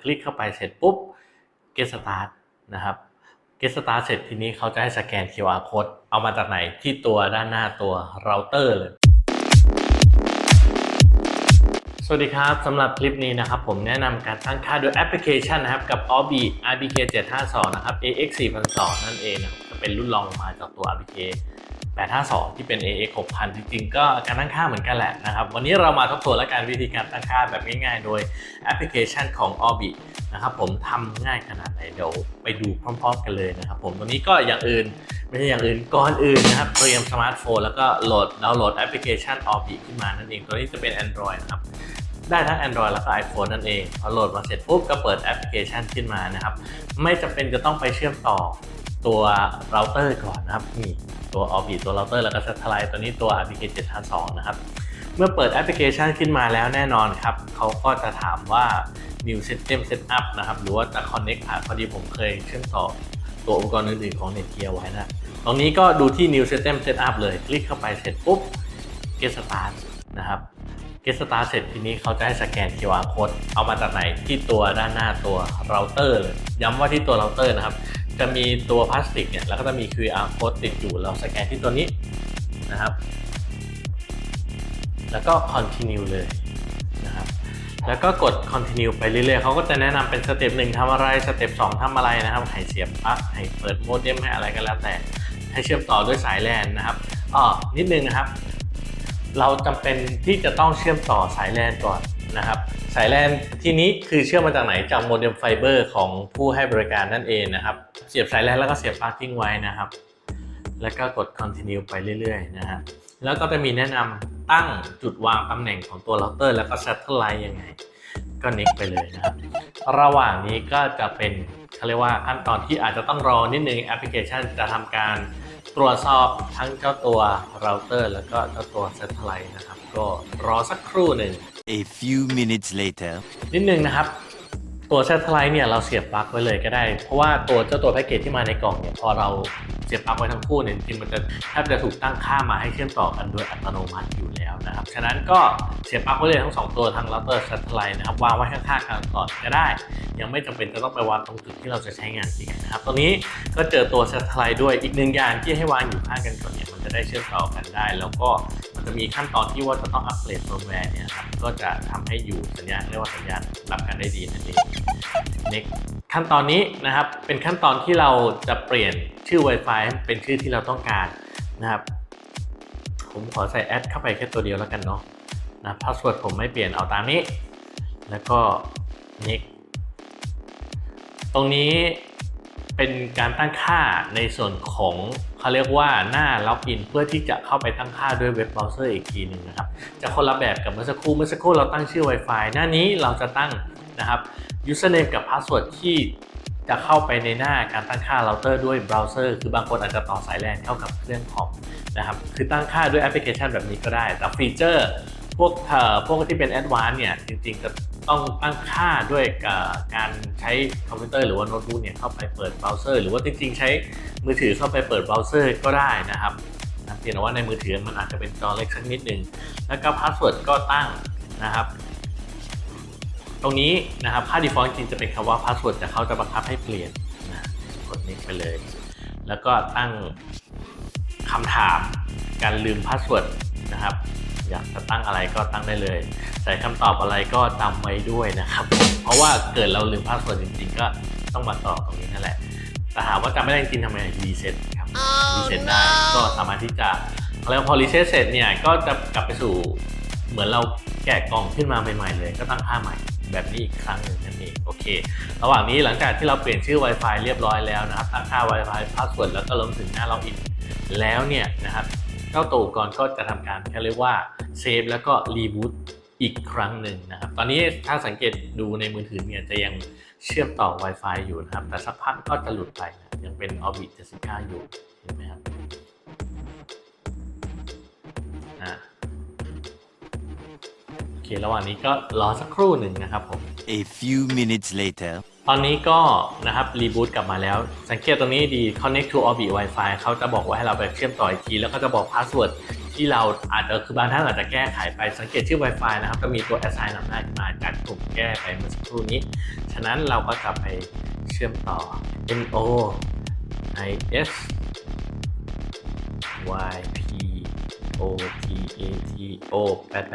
คลิกเข้าไปเสร็จปุ๊บ get start นะครับ get start เสร็จทีนี้เขาจะให้สแกน QR code เอามาจากไหนที่ตัวด้านหน้าตัวเราเตอร์เลย สวัสดีครับสำหรับคลิปนี้นะครับผมแนะนำการตั้งค่าโดยแอปพลิเคชันนะครับกับ Orbi RBK 752นะครับ AX 4002นั่นเองนะครับจะเป็นรุ่นรองลงมาจากตัว RBK 852 ที่เป็น AX 6000 จริงๆ ก็การตั้งค่าเหมือนกันแหละนะครับ วันนี้เรามาทบทวนและการวิธีการตั้งค่าแบบง่ายๆ โดยแอปพลิเคชันของ Orbi นะครับผมทำง่ายขนาดไหนเดี๋ยวไปดูพร้อมๆ กันเลยนะครับผมตัวนี้ก็อย่างอื่นไม่ใช่อย่างอื่นก่อนอื่นนะครับเตรียมสมาร์ทโฟนแล้วก็โหลดดาวน์โหลดแอปพลิเคชัน Orbi ขึ้นมานั่นเองตัวนี้จะเป็น Android นะครับได้ทั้ง Android แล้วก็ iPhone นั่นเอง พอโหลดมาเสร็จปุ๊บก็เปิดแอปพลิเคชันขึ้นมานะครับ ไม่จำเป็นจะต้องไปเชื่อมต่อ ตัวเราเตอร์ก่อนนะครับนี่ตัว Orbi ตัวเราเตอร์แล้วก็ Satellite ตัวนี้ตัว RBK 752นะครับ เมื่อเปิดแอปพลิเคชันขึ้นมาแล้วแน่นอนครับ เขาก็จะถามว่า new system setup นะครับ หรือว่าจะ connect ผ่านพอดีผมเคยเชื่อมต่อตัวอุปกรณ์อื่นๆของ Netgear ไว้นะ ตรงนี้ก็ดูที่ new system setup เลย คลิกเข้าไปเสร็จปุ๊บ get start นะครับ get start เสร็จทีนี้เขาจะให้สแกน QR code เอามาจากไหนที่ตัวด้านหน้าตัวเราเตอร์เลยย้ำว่าที่ตัวเราเตอร์นะครับ จะมีตัวพลาสติกเนี่ยแล้วก็จะมี QR code ติดอยู่เราสแกนที่ตัวนี้นะครับ แล้วก็ continue เลยนะครับ แล้วก็กด continue ไปเรื่อยๆเขาก็จะแนะนำเป็นสเต็ปหนึ่งทำอะไรสเต็ปสองทำอะไรนะครับให้เสียบปลั๊กให้เปิดโมเด็มให้อะไรก็แล้วแต่ให้เชื่อมต่อด้วยสายแลนนะครับอ๋อนิดนึงนะครับ เราจำเป็นที่จะต้องเชื่อมต่อสายแลนก่อนนะครับสายแลนที่นี้คือเชื่อมมาจากไหนจากโมเด็มไฟเบอร์ของผู้ให้บริการนั่นเองนะครับ เสียบสายแลนแล้วก็เสียบปลั๊กทิ้งไว้นะครับ แล้วก็กด continue ไปเรื่อยๆนะฮะแล้วก็จะมีแนะนำตั้งจุดวางตำแหน่งของตัวเราเตอร์ แล้วก็ satellite ยังไง ก็นิกไปเลยนะครับ ระหว่างนี้ก็จะเป็นเขาเรียกว่าขั้นตอนที่อาจจะต้องรอนิดนึงแอปพลิเคชันจะทำการตรวจสอบทั้งเจ้าตัวเราเตอร์ แล้วก็เจ้าตัว satellite นะครับ ก็รอสักครู่หนึ่ง A few minutes later. นิดนึงนะครับ ตัว Satellite เนี่ยเราเสียบปลั๊กไว้เลยก็ได้ เพราะว่าตัวเจ้าตัวแพ็กเกจที่มาในกล่องเนี่ยพอเราเสียบปลั๊กไว้ทั้งคู่เนี่ยจริงมันจะแทบจะถูกตั้งค่ามาให้เชื่อมต่อกันโดยอัตโนมัติอยู่แล้วนะครับ ฉะนั้นก็เสียบปลั๊กไว้เลยทั้งสองตัวทั้งเราเตอร์ Satellite นะครับวางไว้ข้างๆกันก่อนก็ได้ ยังไม่จำเป็นจะต้องไปวางตรงจุดที่เราจะใช้งานจริงนะครับตรงนี้ก็เจอตัว Satellite ด้วยอีกหนึ่งอย่างที่ให้วางอยู่ข้างกันก่อนเนี่ยมันจะได้เชื่อมต่อกันได้ แล้วก็ จะมีขั้นตอนที่ว่าจะต้องอัปเกรดเฟิร์มแวร์เนี่ยครับก็จะทำให้อยู่สัญญาณเรียกว่าสัญญาณรับกันได้ดีนั่นเอง next ขั้นตอนนี้นะครับเป็นขั้นตอนที่เราจะเปลี่ยนชื่อ Wi-Fi เป็นชื่อที่เราต้องการนะครับผมขอใส่แอดเข้าไปแค่ตัวเดียวแล้วกันเนาะนะพาสเวิร์ดผมไม่เปลี่ยนเอาตามนี้ แล้วก็ next ตรงนี้ เป็นการตั้งค่าในส่วนของเขาเรียกว่าหน้าล็อกอินเพื่อที่จะเข้าไปตั้งค่าด้วยเว็บเบราว์เซอร์อีกทีหนึ่งนะครับจะคนละแบบกับเมื่อสักครู่เมื่อสักครู่เราตั้งชื่อ Wi-Fi หน้านี้เราจะตั้งนะครับ username กับ password ที่จะเข้าไปในหน้าการตั้งค่าเราเตอร์ด้วยเบราว์เซอร์คือบางคนอาจจะต่อสายแลนเข้ากับเครื่องคอมนะครับคือตั้งค่าด้วยแอปพลิเคชันแบบนี้ก็ได้ แต่ฟีเจอร์พวกเอ่อพวกที่เป็นแอดวานเนี่ยจริงๆจะ ต้องตั้งค่าด้วยการใช้คอมพิวเตอร์หรือว่าโน้ตบุ๊กเนี่ยเข้าไปเปิดเบราว์เซอร์หรือว่าจริงๆ ใช้มือถือเข้าไปเปิดเบราว์เซอร์ก็ได้นะครับเพียงแต่ว่าในมือถือมันอาจจะเป็นจอเล็กสักนิดหนึ่งแล้วก็พาสเวิร์ดก็ตั้งนะครับ ตรงนี้นะครับค่า default จริงจะเป็นคำว่า password แต่เขาจะบังคับให้เปลี่ยนนะกดนี้ไปเลย แล้วก็ตั้งคำถามการลืม password นะครับ อยากจะตั้งอะไรก็ตั้งได้เลย ใส่คำตอบอะไรก็จำไว้ด้วยนะครับ เพราะว่าเกิดเราลืม password จริง ๆ ก็ต้องมาต่อตรงนี้นั่นแหละแต่หากว่าจำไม่ได้จริงๆทำไงรีเซ็ตครับรีเซ็ตได้ก็สามารถที่จะแล้วพอรีเซ็ตเสร็จเนี่ยก็จะกลับไปสู่เหมือนเราแกะกล่องขึ้นมาใหม่ๆเลย ก็ตั้งค่าใหม่แบบนี้อีกครั้งหนึ่งนั่นเองโอเค ระหว่างนี้หลังจากที่เราเปลี่ยนชื่อ Wi-Fi เรียบร้อยแล้วนะครับตั้งค่า Wi-Fi พาสเวิร์ดแล้วก็รวมถึงหน้าล็อกอินแล้วเนี่ยนะครับ เจ้าตัวอุปกรณ์ก็จะทำการเขาเรียกว่าเซฟแล้วก็รีบูตอีกครั้งหนึ่งนะครับ ตอนนี้ถ้าสังเกตดูในมือถือเนี่ยจะยังเชื่อมต่อ Wi-Fi อยู่นะครับ แต่สักพักก็จะหลุดไปนะยังเป็น Orbit 79 อยู่ เห็นไหมครับอ่า ระหว่างนี้ก็รอสักครู่หนึ่งนะครับผม A few minutes later. ตอนนี้ก็นะครับรีบูตกลับมาแล้ว สังเกตตรงนี้ดี connect to Orbit Wi-Fi เขาจะบอกว่าให้เราไปเชื่อมต่ออีกที แล้วก็จะบอกพาสเวิร์ดที่ที่เราอาจจะคือบางท่านอาจจะแก้ไขไปสังเกตชื่อ Wi-Fi นะครับก็มีตัว assign นำหน้าขึ้นมาจากกลุ่มแก้ไปเมื่อสักครู่นี้ ฉะนั้นเราก็จะไปเชื่อมต่อ no is y p o t a t o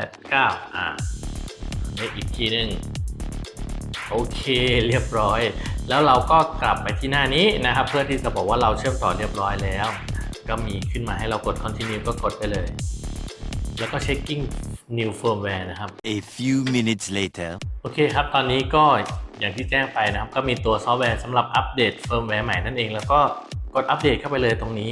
889อ่านี่อีกทีหนึ่งโอเคเรียบร้อย แล้วเราก็กลับไปที่หน้านี้นะครับ เพื่อที่จะบอกว่าเราเชื่อมต่อเรียบร้อยแล้ว ก็มีขึ้นมาให้เรากด continue ก็กดไปเลย แล้วก็ checking new firmware นะครับ A few minutes later. โอเคครับ ตอนนี้ก็อย่างที่แจ้งไปนะครับ ก็มีตัวซอฟต์แวร์สำหรับอัปเดตเฟิร์มแวร์ใหม่นั่นเอง แล้วก็ กดอัปเดตเข้าไปเลยตรงนี้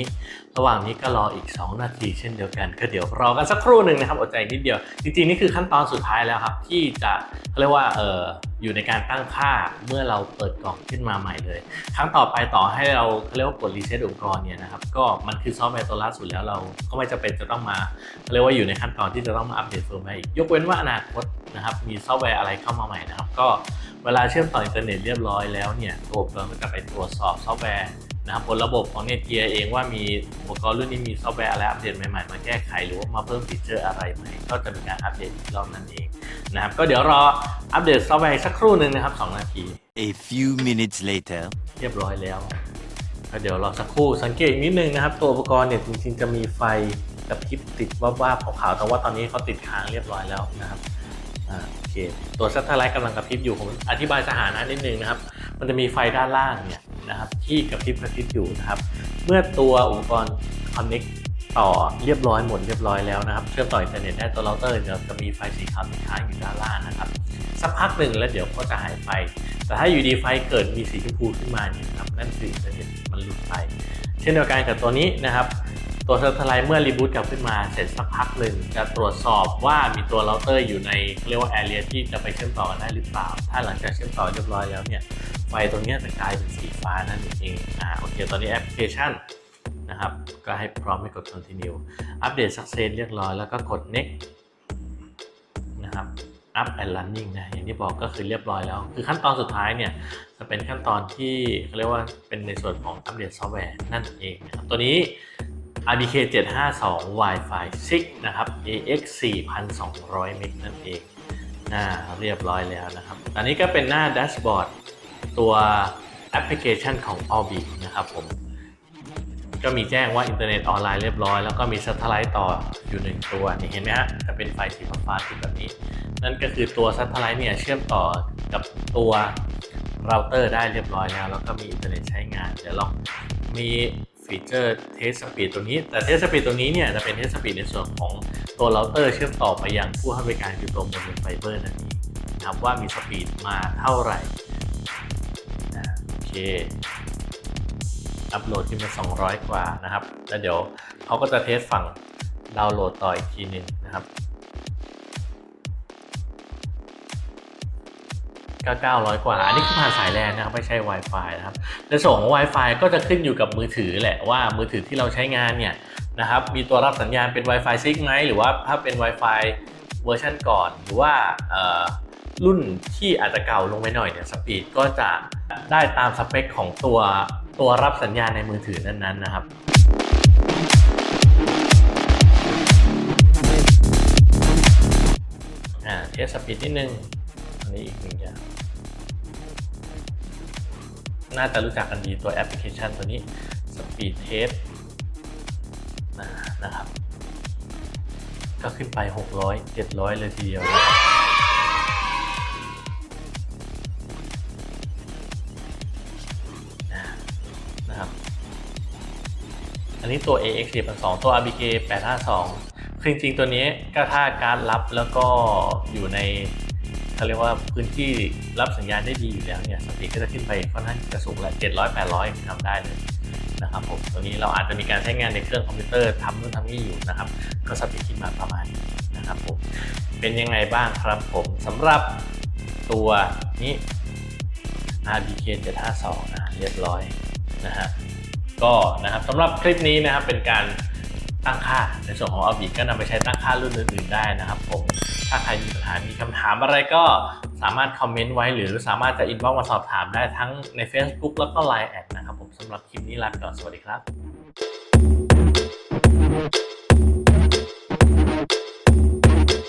ระหว่างนี้ก็รออีก 2 นาทีเช่นเดียวกันก็เดี๋ยวรอกันสักครู่หนึ่งนะครับอดใจนิดเดียว จริงๆนี่คือขั้นตอนสุดท้ายแล้วครับ ที่จะเขาเรียกว่าเอออยู่ในการตั้งค่าเมื่อเราเปิดกล่องขึ้นมาใหม่เลย ครั้งต่อไปต่อให้เราเขาเรียกว่ากดรีเซ็ตอุปกรณ์เนี่ยนะครับก็มันคือซอฟต์แวร์ตัวล่าสุดแล้วเราก็ไม่จำเป็นจะต้องมาเรียกว่าอยู่ในขั้นตอนที่จะต้องมาอัปเดตเฟิร์มแวร์อีกยกเว้นว่าอนาคตนะครับมีซอฟต์แวร์อะไรเข้ามาใหม่นะครับก็เวลาเชื่อมต่ออินเทอร์เน็ตเรียบร้อยแล้วเนี่ยตัวอุปกรณ์ก็จะไปตรวจสอบซอฟต์แวร์ นะครับบนระบบของเนเทียเองว่ามีอุปกรณ์รุ่นนี้มีซอฟต์แวร์อะไรอัปเดตใหม่ๆ มาแก้ไขหรือว่ามาเพิ่มฟีเจอร์อะไรใหม่ก็จะมีการอัปเดตอีกรอบนั่นเองนะครับก็เดี๋ยวรออัปเดตซอฟต์แวร์อีกสักครู่หนึ่งนะครับ 2 นาที A few minutes later. เรียบร้อยแล้วก็เดี๋ยวรอสักครู่สังเกตอีกนิดนึงนะครับ ตัวอุปกรณ์เนี่ยจริงๆจะมีไฟกระพริบติดว่าบๆขาวๆแต่ว่าตอนนี้เขาติดค้างเรียบร้อยแล้วนะครับอ่าโอเคตัวซัตเทอร์ไลท์กำลังกระพริบอยู่ผมอธิบายสถานะนิดนึงนะครับ มันจะมีไฟด้านล่างเนี่ย นะครับที่กระพริบกระพริบอยู่นะครับ เมื่อตัวอุปกรณ์ Connect ต่อเรียบร้อยหมดเรียบร้อยแล้วนะครับ เชื่อมต่ออินเทอร์เน็ตได้ตัวเราเตอร์เดี๋ยวจะมีไฟสีขาวติดค้างอยู่ด้านล่างนะครับ สักพักหนึ่งแล้วเดี๋ยวก็จะหายไป แต่ถ้าอยู่ดีไฟเกิดมีสีชมพูขึ้นมาเนี่ยครับนั่นคืออินเทอร์เน็ตมันหลุดไป เช่นเดียวกันกับตัวนี้นะครับตัวเซอร์ทไลท์เมื่อรีบูตกลับขึ้นมาเสร็จสักพักหนึ่งจะตรวจสอบว่ามีตัวเราเตอร์อยู่ในเรียกว่าแอเรียที่จะไปเชื่อมต่อกันได้หรือเปล่า ถ้าหลังจากเชื่อมต่อเรียบร้อยแล้วเนี่ย ไฟตรงนี้จะกลายเป็นสีฟ้านั่นเองอ่าโอเค ตอนนี้แอปพลิเคชันนะครับ ก็ให้พร้อมให้กด continue อัปเดต success เรียบร้อยแล้วก็กด next นะครับ up and running นะ อย่างที่บอกก็คือเรียบร้อยแล้ว คือขั้นตอนสุดท้ายเนี่ย จะเป็นขั้นตอนที่เขาเรียกว่าเป็นในส่วนของอัปเดตซอฟต์แวร์นั่นเองนะครับ ตัวนี้ RDK 752 Wi-Fi 6 นะครับ AX 4200เมกนั่นเองอ่าเรียบร้อยแล้วนะครับ อันนี้ก็เป็นหน้าแดชบอร์ด ตัวแอปพลิเคชันของ Orbit นะครับผม ก็มีแจ้งว่าอินเทอร์เน็ตออนไลน์เรียบร้อย แล้วก็มี s a t เท l i t e ต่ออยู่หนึ่งตัวนี่เห็นไหมฮะจะเป็นไฟสีฟ้าๆติดแบบนี้ นั่นก็คือตัว s a t เท l i t e เนี่ยเชื่อมต่อกับตัวเราเตอร์ได้เรียบร้อยแล้ว แล้วก็มีอินเทอร์เน็ตใช้งาน เดี๋ยวลองมีฟีเจอร์เทสสปีดตัวนี้ แต่เทสสปีดตัวนี้เนี่ยจะเป็นเทสสปีดในส่วนของตัวเราเตอร์เชื่อมต่อไปยังผู้ให้บริการคือตัวโมเดลไฟเบอร์นั่นเองนะครับว่ามีสปีดมาเท่าไหร่ เคอัปโหลดขึ้นมา 200 กว่านะครับ แล้วเดี๋ยวเขาก็จะเทสฝั่งดาวน์โหลดต่ออีกทีหนึ่งนะครับก็900 กว่า อันนี้คือผ่านสายแลนนะครับ ไม่ใช่ Wi-Fi นะครับในส่วนของ Wi-Fi ก็จะขึ้นอยู่กับมือถือแหละว่ามือถือที่เราใช้งานเนี่ยนะครับ มีตัวรับสัญญาณเป็น Wi-Fi 6ไหมหรือว่าถ้าเป็น Wi-Fi เวอร์ชันก่อน หรือว่ารุ่นที่อาจจะเก่าลงไปหน่อยเนี่ยสปีดก็จะ ได้ตามสเปคของตัวตัวรับสัญญาณในมือถือนั้นๆนะครับอ่าเทสสปีดนิดนึง อันนี้อีกหนึ่งอย่าง น่าจะรู้จักกันดีตัวแอปพลิเคชันตัวนี้ Speed Test นะนะครับ ก็ขึ้นไป 600 700 เลยทีเดียวนะครับ อันนี้ตัว AX 4 2ตัว RBK 852คือจริงๆ ตัวนี้ก็ถ้าการรับแล้วก็อยู่ในเขาเรียกว่าพื้นที่รับสัญญาณได้ดีอยู่แล้วเนี่ยสปีดก็จะขึ้นไปค่อนข้างจะสูงแหละ700 800ทำได้เลยนะครับผมตัวนี้เราอาจจะมีการใช้งานในเครื่องคอมพิวเตอร์ทำนู่นทำนี่อยู่นะครับ ก็สปีดขึ้นมาประมาณนะครับผมเป็นยังไงบ้างครับผมสำหรับตัวนี้ RBK 752นะเรียบร้อยนะฮะ ก็นะครับสำหรับคลิปนี้นะครับเป็นการตั้งค่าในส่วนของ Orbit ก็นำไปใช้ตั้งค่ารุ่นอื่นๆได้นะครับผม ถ้าใครมีปัญหา มีคำถามอะไรก็สามารถคอมเมนต์ไว้ หรือสามารถจะอินบ็อกมาสอบถามได้ทั้งใน Facebook แล้วก็ Line แอดนะครับผมสำหรับคลิปนี้ลาไปก่อนสวัสดีครับ